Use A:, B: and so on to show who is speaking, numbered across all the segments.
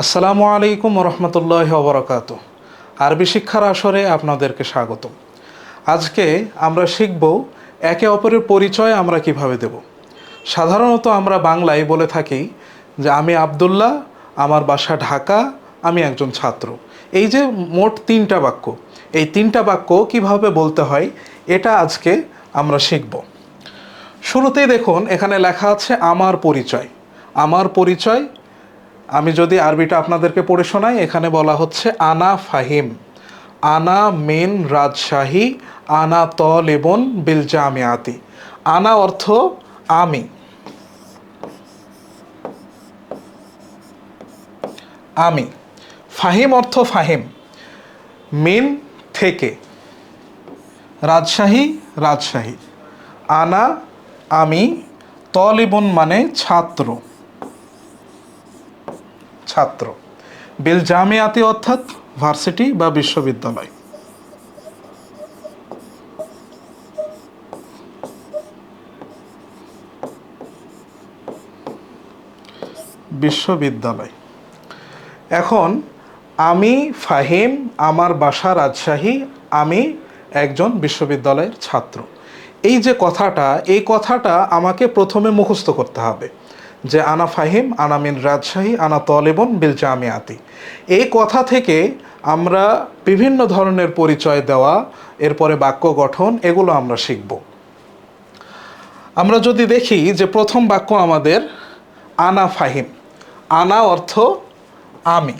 A: আসসালামু আলাইকুম রহমতুল্লাহ বরকাত আরবি শিক্ষার আসরে আপনাদেরকে স্বাগত আজকে আমরা শিখব একে অপরের পরিচয় আমরা কীভাবে দেব। সাধারণত আমরা বাংলায় বলে থাকি যে, আমি আবদুল্লাহ, আমার বাসা ঢাকা, আমি একজন ছাত্র। এই যে মোট তিনটা বাক্য, এই তিনটা বাক্য কীভাবে বলতে হয়, এটা আজকে আমরা শিখব। শুরুতেই দেখুন, এখানে লেখা আছে, আমার পরিচয়। আমার পরিচয় আমি যদি আরবিটা আপনাদেরকে পড়ে শোনাই, এখানে বলা হচ্ছে, আনা ফাহিম। আনা মেন রাজশাহী, আনা তলেবন বিল জামিয়াতি আনা অর্থ আমি। আমি। ফাহিম অর্থ ফাহিম। মিন থেকে। রাজশাহী রাজশাহী। আনা, আমি, তলিবন মানে ছাত্র। ছাত্র। বিল জামিয়াতি অর্থাৎ ভার্সিটি বা বিশ্ববিদ্যালয়। বিশ্ববিদ্যালয়। এখন আমি ফাহিম, আমার বাসা রাজশাহী, আমি একজন বিশ্ববিদ্যালয়ের ছাত্র। এই যে কথাটা, এই কথাটা আমাকে প্রথমে মুখস্থ করতে হবে। যে আনা ফাহিম, আনা মিন রাজশাহী, আনা তলেবন বিল জামিয়াতি। এই কথা থেকে আমরা বিভিন্ন ধরনের পরিচয় দেওয়া, এরপরে বাক্য গঠন, এগুলো আমরা শিখব। আমরা যদি দেখি যে প্রথম বাক্য আমাদের আনা ফাহিম। আনা অর্থ আমি।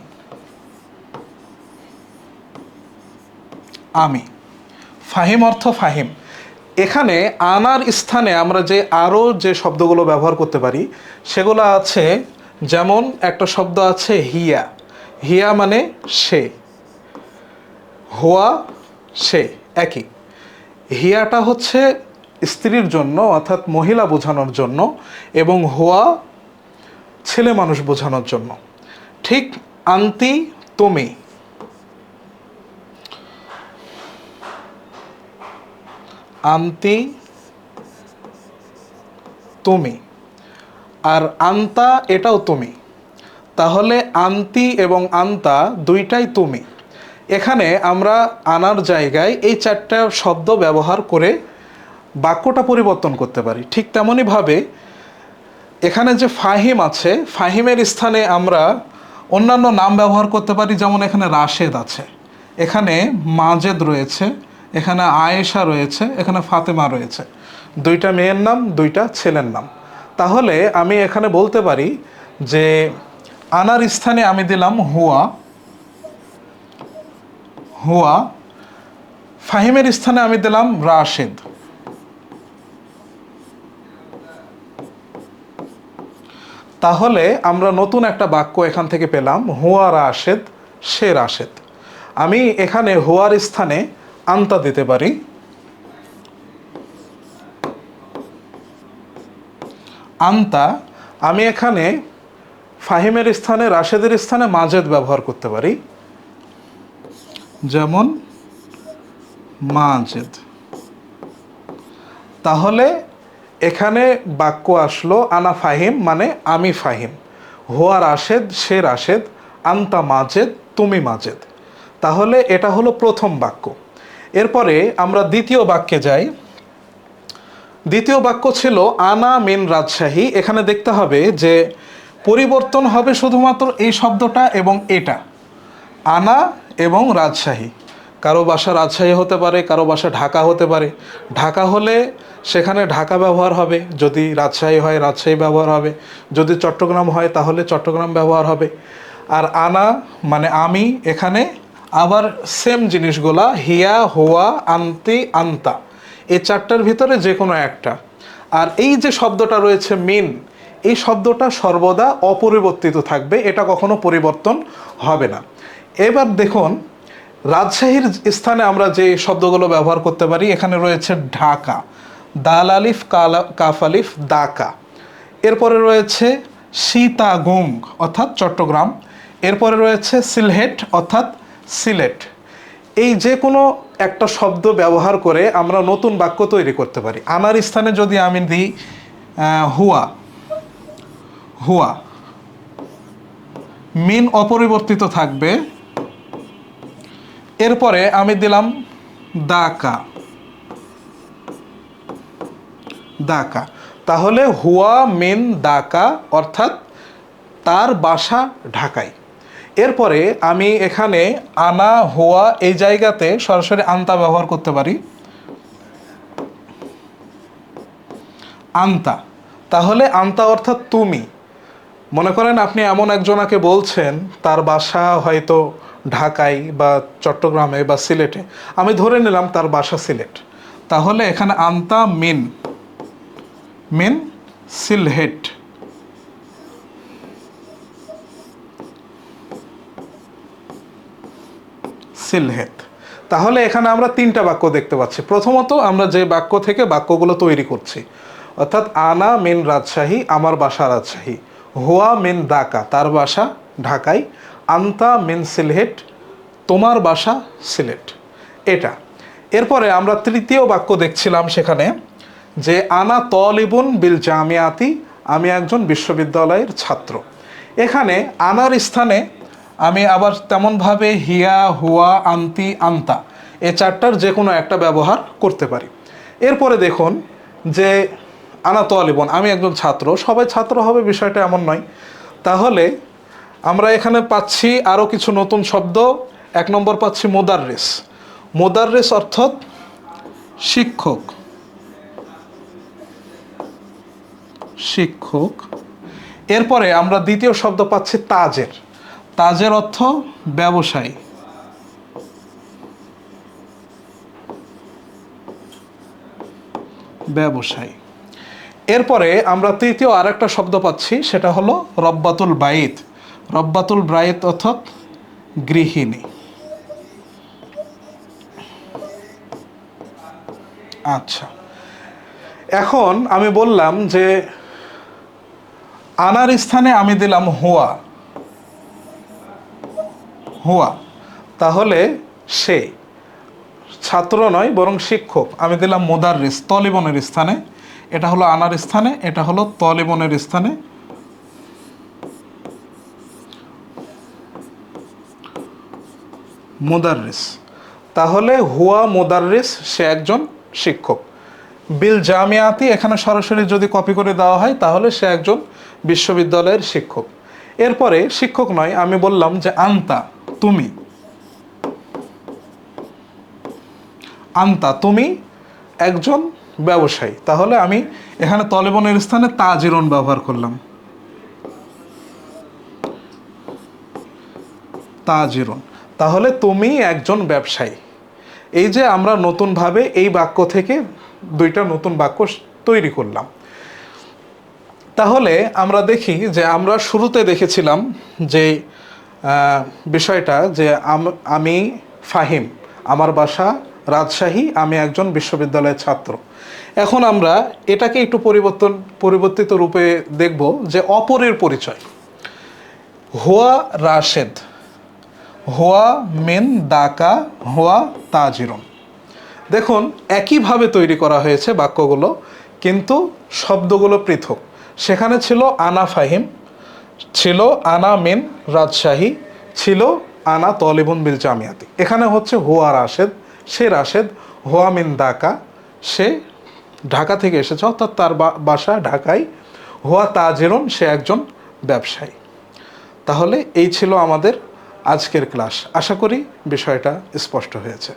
A: আমি। ফাহিম অর্থ ফাহিম। এখানে আনার স্থানে আমরা যে আরও যে শব্দগুলো ব্যবহার করতে পারি, সেগুলো আছে যেমন একটা শব্দ আছে হিয়া। হিয়া মানে সে। হোয়া সে, একই। হিয়াটা হচ্ছে স্ত্রীর জন্য, অর্থাৎ মহিলা বোঝানোর জন্য, এবং হোয়া ছেলে মানুষ বোঝানোর জন্য। ঠিক আন্তি তুমি। আন্তি তুমি। আর আন্তা এটাও তুমি। তাহলে আন্তি এবং আন্তা দুইটাই তুমি। এখানে আমরা আনার জায়গায় এই চারটা শব্দ ব্যবহার করে বাক্যটা পরিবর্তন করতে পারি। ঠিক তেমনইভাবে এখানে যে ফাহিম আছে, ফাহিমের স্থানে আমরা অন্যান্য নাম ব্যবহার করতে পারি, যেমন এখানে রাশেদ আছে। এখানে মাজেদ রয়েছে এখানে আয়েশা রয়েছে, এখানে ফাতেমা রয়েছে। দুইটা মেয়ের নাম, দুইটা ছেলের নাম। তাহলে আমি এখানে বলতে পারি যে আনার স্থানে আমি দিলাম হুয়া। হুয়া। ফাহিমের স্থানে আমি দিলাম রাশেদ। তাহলে আমরা নতুন একটা বাক্য এখান থেকে পেলাম, হুয়া রাশেদ, সে রাশেদ। আমি এখানে হুয়ার স্থানে আন্তা দিতে পারি। আন্তা, আমি এখানে ফাহিমের স্থানে, রাশেদের স্থানে মাজেদ ব্যবহার করতে পারি। যেমন, মাজেদ। তাহলে এখানে বাক্য আসলো, আনা ফাহিম মানে আমি ফাহিম। হোয়া রাশেদ, সে রাশেদ, আন্তা মাজেদ, তুমি মাজেদ। তাহলে এটা হলো প্রথম বাক্য। এরপরে আমরা দ্বিতীয় বাক্যে যাই। দ্বিতীয় বাক্য ছিল, আনা মিন রাজশাহী। এখানে দেখতে হবে যে পরিবর্তন হবে শুধুমাত্র এই শব্দটা এবং এটা। আনা এবং রাজশাহী। কারও বাসা রাজশাহী হতে পারে, কারও বাসা ঢাকা হতে পারে। ঢাকা হলে সেখানে ঢাকা ব্যবহার হবে। যদি রাজশাহী হয়, রাজশাহী ব্যবহার হবে। যদি চট্টগ্রাম হয়, তাহলে চট্টগ্রাম ব্যবহার হবে। আর আনা মানে আমি এখানে আবার সেম জিনিসগুলা, হিয়া, হোয়া, আন্তি, আন্তা। এই চারটার ভিতরে যে কোনো একটা। আর এই যে শব্দটা রয়েছে মিন, এই শব্দটা সর্বদা অপরিবর্তিত থাকবে, এটা কখনো পরিবর্তন হবে না। এবার দেখুন, রাজশাহীর স্থানে আমরা যে শব্দগুলো ব্যবহার করতে পারি, এখানে রয়েছে ঢাকা। দাল আলিফ, কালা, কাফ আলিফ, দাকা। এরপরে রয়েছে সীতাগুং অর্থাৎ চট্টগ্রাম। এরপরে রয়েছে সিলহেট, অর্থাৎ সিলেট। এই যে কোনো একটা শব্দ ব্যবহার করে আমরা নতুন বাক্য তৈরি করতে পারি। আনার স্থানে যদি আমি দিই হুয়া হুয়া, মিন অপরিবর্তিত থাকবে। এরপরে আমি দিলাম, দাকা। দাকা। তাহলে হুয়া, মিন, দাকা অর্থাৎ তার বাসা ঢাকায় এরপরে আমি এখানে আনা হুয়া এই জায়গাতে সরাসরি আন্তা ব্যবহার করতে পারি। আন্তা। তাহলে আন্তা অর্থাৎ তুমি। মনে করেন আপনি এমন একজনাকে বলছেন, তার বাসা হয়তো ঢাকায় বা চট্টগ্রামে বা সিলেটে। আমি ধরে নিলাম তার বাসা সিলেট। তাহলে এখানে আন্তা মিন। মিন সিলহেট। সিলহেট তাহলে এখানে আমরা তিনটা বাক্য দেখতে পাচ্ছি। প্রথমত আমরা যে বাক্য থেকে বাক্যগুলো তৈরি করছি, অর্থাৎ আনা মেন রাজশাহী, আমার বাসা রাজশাহী, হোয়া মেন দাকা তার বাসা ঢাকায় আন্তা মেন সিলহেট তোমার বাসা সিলেট এটা। এরপরে আমরা তৃতীয় বাক্য দেখছিলাম সেখানে যে, আনা তলিবুন বিল জামিয়াতি, আমি একজন বিশ্ববিদ্যালয়ের ছাত্র। এখানে আনার স্থানে আমি আবার তেমনভাবে হিয়া, হুয়া, আন্তি, আন্তা এ চারটার যে কোনো একটা ব্যবহার করতে পারি। এরপরে দেখুন যে আনা তলিবন আমি একজন ছাত্র, সবাই ছাত্র হবে বিষয়টা এমন নয়। তাহলে আমরা এখানে পাচ্ছি আরও কিছু নতুন শব্দ, এক নম্বর পাচ্ছি মোদাররেস। মোদাররেস অর্থাৎ শিক্ষক। শিক্ষক। এরপরে আমরা দ্বিতীয় শব্দ পাচ্ছি তাজের। তাজের অর্থ ব্যবসায়ী। ব্যবসায়ী। এরপরে আমরা তৃতীয় আরেকটা শব্দ পাচ্ছি, সেটা হলো রব্বাতুল বাইত। রব্বাতুল বাইত অর্থাৎ গৃহিণী। আচ্ছা। এখন আমি বললাম যে, আনার স্থানে আমি দিলাম হুয়া। হুয়া। তাহলে সে ছাত্র নয়, বরং শিক্ষক। আমি দিলাম মোদাররিস, তলিবনের স্থানে। এটা হলো আনার স্থানে, এটা হলো তলিবনের স্থানে। মোদাররিস। তাহলে হুয়া মোদাররিস, সে একজন শিক্ষক। বিল জামিয়াতি এখানে সরাসরি যদি কপি করে দেওয়া হয়, তাহলে সে একজন বিশ্ববিদ্যালয়ের শিক্ষক। এরপরে শিক্ষক নয়, আমি বললাম যে আন্তা। তুমি। আন্তা, তুমি একজন ব্যবসায়ী। তাহলে আমি এখানে তলেবনের স্থানে তাজিরন ব্যবহার করলাম। তাজিরন তাহলে তুমি একজন ব্যবসায়ী। এই যে আমরা নতুনভাবে এই বাক্য থেকে দুইটা নতুন বাক্য তৈরি করলাম। তাহলে আমরা দেখি যে আমরা শুরুতে দেখেছিলাম যে বিষয়টা যে আম- ফাহিম, আমার বাসা রাজশাহী, আমি একজন বিশ্ববিদ্যালয়ের ছাত্র। এখন আমরা এটাকে একটু পরিবর্তন পরিবর্তিত রূপে দেখব যে অপরের পরিচয়। হোয়া রাশেদ, হোয়া মেন দাকা, হোয়া তাজিরন। দেখুন, একইভাবে তৈরি করা হয়েছে বাক্যগুলো, কিন্তু শব্দগুলো পৃথক। সেখানে ছিল আনা ফাহিম ছিল আনা মিন রাজশাহী, ছিল আনা তলিবুন বিল জামিয়াতি। এখানে হচ্ছে হুয়া রাশেদ, সে রাশেদ, হুয়া মিন দাকা সে ঢাকা থেকে এসেছে, অর্থাৎ তার বাসা ঢাকায়। হুয়া তাজেরন, সে একজন ব্যবসায়ী। তাহলে এই ছিল আমাদের আজকের ক্লাস। আশা করি বিষয়টা স্পষ্ট হয়েছে।